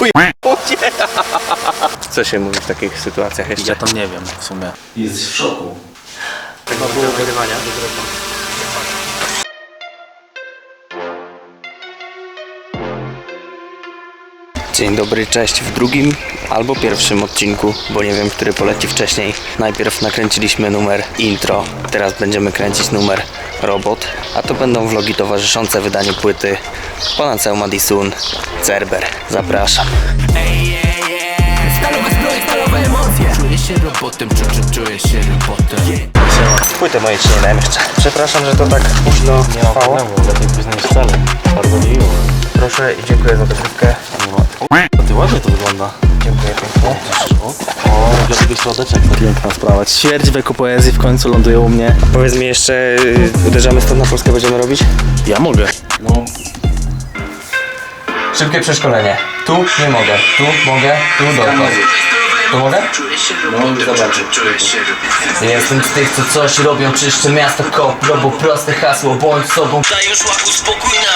chuj. Co się mówi w takich sytuacjach jeszcze? Ja tam nie wiem w sumie. Jest w szoku. Tego było. Dzień dobry, cześć w drugim albo pierwszym odcinku, bo nie wiem, który poleci wcześniej. Najpierw nakręciliśmy numer intro, teraz będziemy kręcić numer robot, a to będą vlogi towarzyszące wydaniu płyty Ponad Madison Cerber. Zapraszam. Stalowe zbroje, stalowe emocje Czuję się robotem, czu, czu, czuję się robotem Płytę mojej ci nie dałem jeszcze. Przepraszam, że to tak późno Nie ma trwało. problemu, lepiej późno niż wcale. Bardzo miło. Proszę i dziękuję za dożywkę. To ty ładnie to wygląda. Dziękuję pięknie. O, wielki środeczek. Piękna sprawa. Ćwierć wieku poezji w końcu ląduje u mnie. Powiedz mi jeszcze, y, uderzamy stąd na Polskę będziemy robić? Ja mogę. No, Szybkie przeszkolenie. Tu nie mogę, tu mogę, tu dotąd. Tu mogę? no zobaczę. Jestem z tych, co coś robią, czyszczę miasto kopro, bo proste hasło, bądź sobą. Daj już łapu spokójna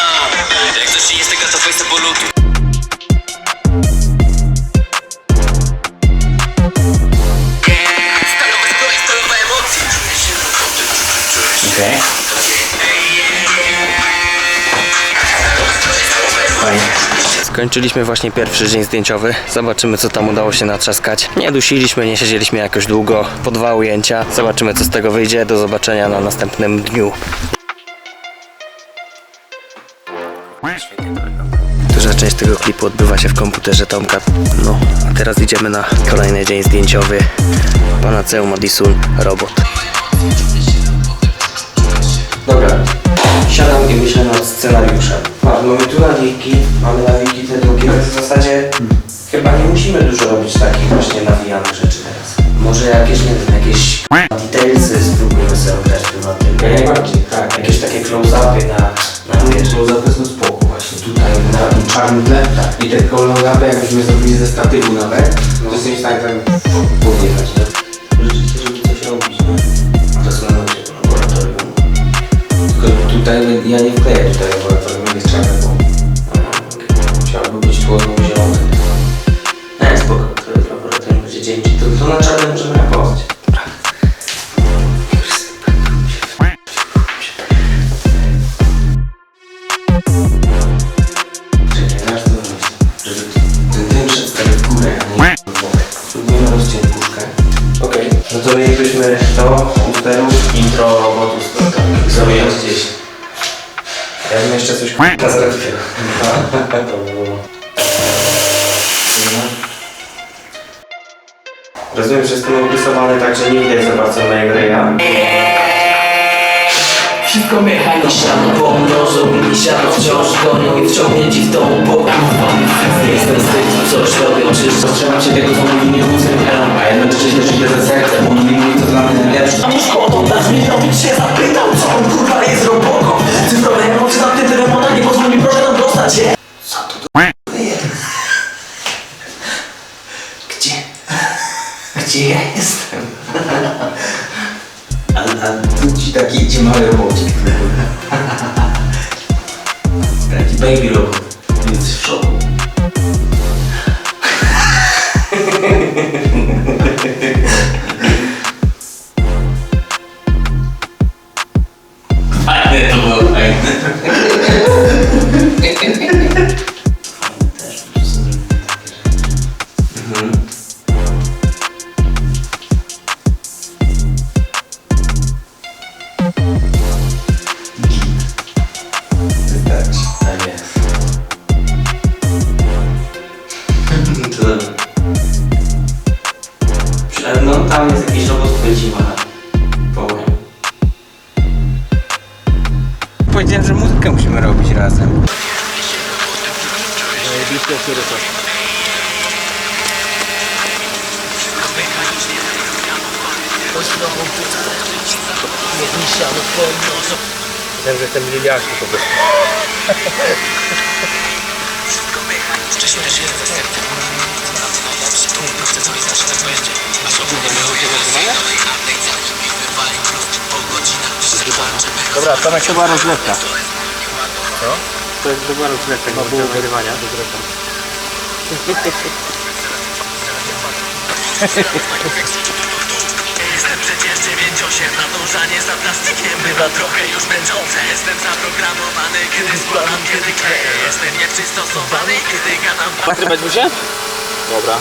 Jak coś ci jest tego to face polutu Skończyliśmy właśnie pierwszy dzień zdjęciowy. Zobaczymy, co tam udało się natrzaskać. Nie dusiliśmy, nie siedzieliśmy jakoś długo. Po dwa ujęcia. Zobaczymy, co z tego wyjdzie. Do zobaczenia na następnym dniu. Duża część tego klipu odbywa się w komputerze Tomka. No, a teraz idziemy na kolejny dzień zdjęciowy. Panaceum Madison Robot. Dobra, siadam i myślę nad scenariuszem. Mamy nawiki te drugie. W zasadzie chyba nie musimy dużo robić takich właśnie nawijanych rzeczy teraz. Może jakieś, nie wiem, jakieś detailsy spróbujemy sobie oddać tym. Jak najbardziej, tak. Jakieś takie close-upy na, na wiesz, Close-upy są spoko właśnie tutaj na tym czarnym tle i te close-upy jakbyśmy zrobili ze statywu nawet, to jesteś w stanie tak podjechać, bok. Spróbujemy rozciąć puszkę. Okej. No to mielibyśmy to, usterów, intro, robotu, sobie gdzieś. Ja bym jeszcze coś k***a załatwił. Rozumiem, że jestem obrysowany tak, że nie widać za bardzo mojego ryja. Wszystko mechaniczne pomnożą i siano wciąż gonią i wciągnięci w tą Jestem z tych, co coś robią, czyszczą Trzymam się tego, co mówi mi muzyka, a jednocześnie też idę ze sercem, bo mówi mi, co dla mnie najlepsze. A mu szkodą mi robić się zapytał, Mario Bocic. taki baby robot. Jest w szoku. Fajne to było, fajne. Musimy robić razem. Wiem, że jestem liliaszki po prostu. Wszystko mechaniczne Czuję się robotem Najlepszy tu proces wyznacza na błędzie A są nie miały update zawsze mi wywali krótki po godzinach Przeszarczę Dobra, Tomek chyba rozlewka. To jest dobra rozgrywka, nie było nagrywania. Jestem przecież 9-8 Nadążanie za plastikiem bywa trochę już męczące Jestem zaprogramowany, kiedy składam, kiedy kleję Jestem nieprzystosowany, kiedy gadam Nagrywać mi się? Dobra.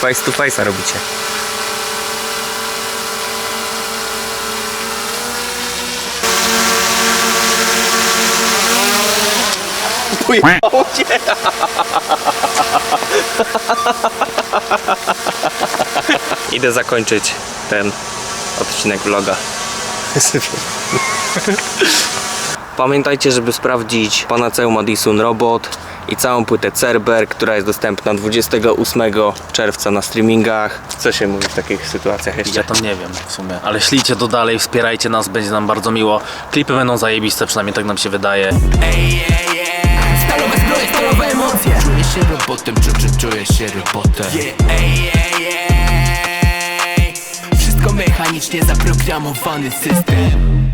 Face to face'a robicie. Pojechało cię. Idę zakończyć ten odcinek vloga. Pamiętajcie, żeby sprawdzić Panaceum Addison Robot i całą płytę Cerber, która jest dostępna 28 czerwca na streamingach. Co się mówi w takich sytuacjach jeszcze? Ja tam nie wiem w sumie, ale ślijcie to dalej, wspierajcie nas, będzie nam bardzo miło. Klipy będą zajebiste, przynajmniej tak nam się wydaje. Ej, ej, ej się robotem, czu, czu, czuję się robotem yeah. Ej, ej, ej Wszystko mechanicznie zaprogramowany system